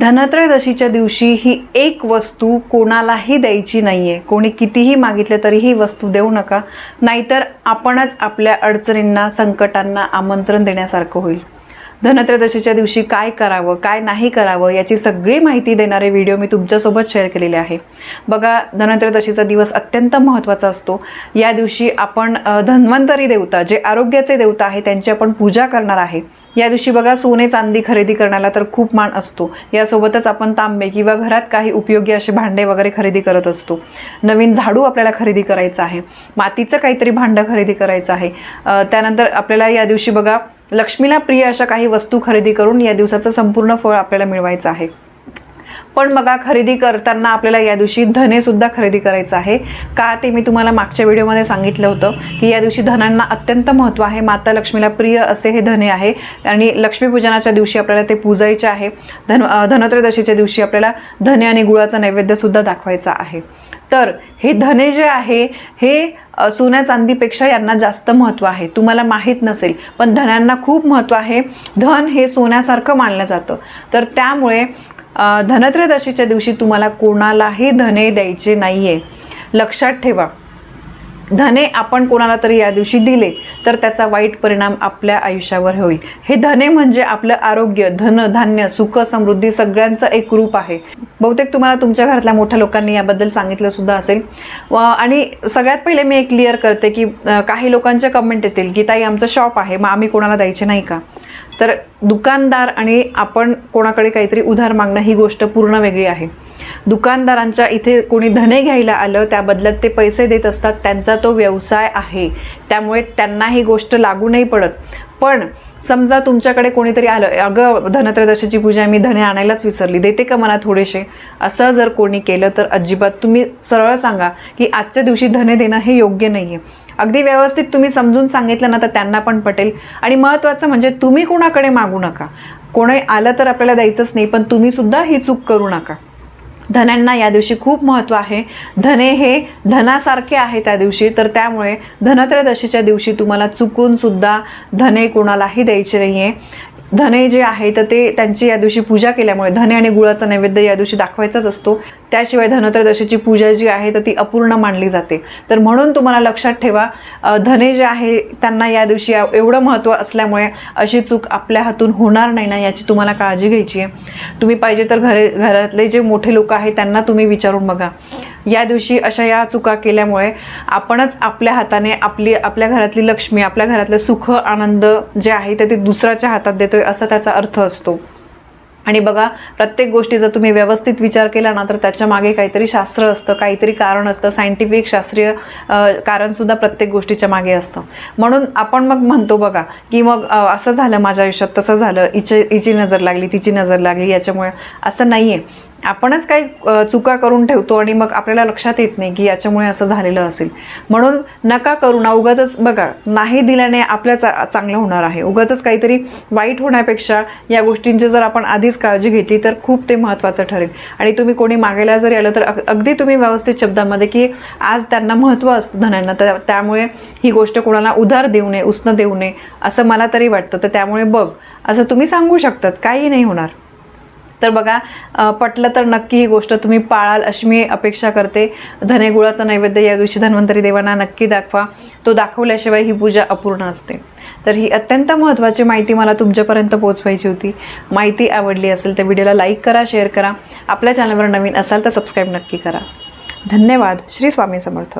धनत्रयोदशीच्या दिवशी ही एक वस्तू कोणालाही द्यायची नाही आहे कोणी कितीही मागितले तरी ही वस्तू देऊ नका. नाहीतर आपणच आपल्या अडचणींना संकटांना आमंत्रण देण्यासारखं होईल. धनत्रयोदशीच्या दिवशी काय करावं काय नाही करावं याची सगळी माहिती देणारे व्हिडिओ मी तुमच्यासोबत शेअर केलेले आहे. बघा धनत्रयोदशीचा दिवस अत्यंत महत्त्वाचा असतो. या दिवशी आपण धन्वंतरी देवता जे आरोग्याचे देवता आहे त्यांची आपण पूजा करणार आहे. या दिवशी बघा सोने चांदी खरेदी करण्याला तर खूप मान असतो. यासोबतच आपण तांबे किंवा घरात काही उपयोगी असे भांडे वगैरे खरेदी करत असतो. नवीन झाडू आपल्याला खरेदी करायचं आहे. मातीचं काहीतरी भांडं खरेदी करायचं आहे. त्यानंतर आपल्याला या दिवशी बघा लक्ष्मीला प्रिय अशा काही वस्तू खरेदी करून या दिवसाचं संपूर्ण फळ आपल्याला मिळवायचं आहे. पण बघा खरेदी करताना आपल्याला या दिवशी धनेसुद्धा खरेदी करायचं आहे. का ते मी तुम्हाला मागच्या व्हिडिओमध्ये सांगितलं होतं की या दिवशी धनांना अत्यंत महत्त्व आहे. माता लक्ष्मीला प्रिय असे हे धने आहे. आणि लक्ष्मीपूजनाच्या दिवशी आपल्याला ते पूजायचे आहे. धन धनत्रयोदशीच्या दिवशी आपल्याला धने आणि गुळाचा नैवेद्यसुद्धा दाखवायचा आहे. तर हे धने जे आहे हे सोन्या चांदीपेक्षा यांना जास्त महत्त्व आहे. तुम्हाला माहीत नसेल पण धन्यांना खूप महत्त्व आहे. धन हे सोन्यासारखं मानलं जातं. तर त्यामुळे धनत्रयोदशीच्या दिवशी तुम्हाला कोणालाही धने द्यायचे नाही आहे लक्षात ठेवा. धने आपण कोणाला तरी या दिवशी दिले तर त्याचा वाईट परिणाम आपल्या आयुष्यावर होईल. हे धने म्हणजे आपलं आरोग्य धन धान्य सुख समृद्धी सगळ्यांचं एक रूप आहे. बहुतेक तुम्हाला तुमच्या घरातल्या मोठ्या लोकांनी याबद्दल सांगितलं सुद्धा असेल. आणि सगळ्यात पहिले मी एक क्लिअर करते की काही लोकांच्या कमेंट येतील की ताई आमचं शॉप आहे मग आम्ही कोणाला द्यायचे नाही का? तर दुकानदार आणि आपण कोणाकडे काहीतरी उधार मागणं ही गोष्ट पूर्ण वेगळी आहे. दुकानदारांच्या इथे कोणी धने घ्यायला आलं त्या बदल्यात ते पैसे देत असतात त्यांचा तो व्यवसाय आहे. त्यामुळे त्यांना ही गोष्ट लागू नाही पडत. पण समजा तुमच्याकडे कोणीतरी आलं अगं धनत्रयोदशीची पूजा मी धने आणायलाच विसरली देते का मला थोडेसे? असं जर कोणी केलं तर अजिबात तुम्ही सरळ सांगा की आजच्या दिवशी धने देणं हे योग्य नाही आहे अगदी व्यवस्थित तुम्ही समजून सांगितलं ना तर त्यांना पण पटेल. आणि महत्त्वाचं म्हणजे तुम्ही कोणाकडे मागू नका. कोणी आलं तर आपल्याला द्यायचंच नाही पण तुम्हीसुद्धा ही चूक करू नका. धन्यांना या दिवशी खूप महत्त्व आहे. धने हे धनासारखे आहे त्या दिवशी तर त्यामुळे धनत्रयोदशीच्या दिवशी तुम्हाला चुकूनसुद्धा धने कोणालाही द्यायचे नाही आहे धने जे आहे तर ते त्यांची या दिवशी पूजा केल्यामुळे धने आणि गुळाचा नैवेद्य या दिवशी दाखवायचाच असतो. त्याशिवाय धनत्रयोदशीची पूजा जी आहे तर ती अपूर्ण मानली जाते. तर म्हणून तुम्हाला लक्षात ठेवा धने जे आहे त्यांना या दिवशी एवढं महत्त्व असल्यामुळे अशी चूक आपल्या हातून होणार नाही ना याची तुम्हाला काळजी घ्यायची आहे. तुम्ही पाहिजे तर घरे घरातले जे मोठे लोक आहेत त्यांना तुम्ही विचारून बघा. या दिवशी अशा या चुका केल्यामुळे आपणच आपल्या हाताने आपली आपल्या घरातली लक्ष्मी आपल्या घरातलं सुख आनंद जे आहे ते ते दुसऱ्याच्या हातात देतोय असा त्याचा अर्थ असतो. आणि बघा प्रत्येक गोष्टी जर तुम्ही व्यवस्थित विचार केला ना तर त्याच्यामागे काहीतरी शास्त्र असतं काहीतरी कारण असतं. सायंटिफिक शास्त्रीय कारणसुद्धा प्रत्येक गोष्टीच्या मागे असतं. म्हणून आपण मग म्हणतो बघा की मग असं झालं माझ्या आयुष्यात तसं झालं इचे हिची नजर लागली तिची नजर लागली याच्यामुळे असं नाही आहे आपणच काही चुका करून ठेवतो आणि मग आपल्याला लक्षात येत नाही की याच्यामुळे असं झालेलं असेल. म्हणून नका करू ना उगाच बघा नाही दिल्याने आपल्या चा चांगलं होणार आहे. उगाच काहीतरी वाईट होण्यापेक्षा या गोष्टींची जर आपण आधीच काळजी घेतली तर खूप ते महत्त्वाचं ठरेल. आणि तुम्ही कोणी मागायला जरी आलं तर अग- अगदी तुम्ही व्यवस्थित शब्दामध्ये की आज त्यांना महत्त्व असतं धन्यांना तर त्यामुळे ही गोष्ट कोणाला उधार देऊ नये उसनं देऊ नये असं मला तरी वाटतं. तर त्यामुळे बघ असं तुम्ही सांगू शकतात काही नाही होणार. तर बघा पटलं तर नक्की ही गोष्ट तुम्ही पाळाल अशी मी अपेक्षा करते. धने गुळाचा नैवेद्य या दिवशी धन्वंतरी देवांना नक्की दाखवा. तो दाखवल्याशिवाय ही पूजा अपूर्ण असते. तर ही अत्यंत महत्त्वाची माहिती मला तुमच्यापर्यंत पोहोचवायची होती. माहिती आवडली असेल तर व्हिडिओला लाईक करा शेअर करा. आपल्या चॅनलवर नवीन असाल तर सबस्क्राईब नक्की करा. धन्यवाद. श्री स्वामी समर्थ.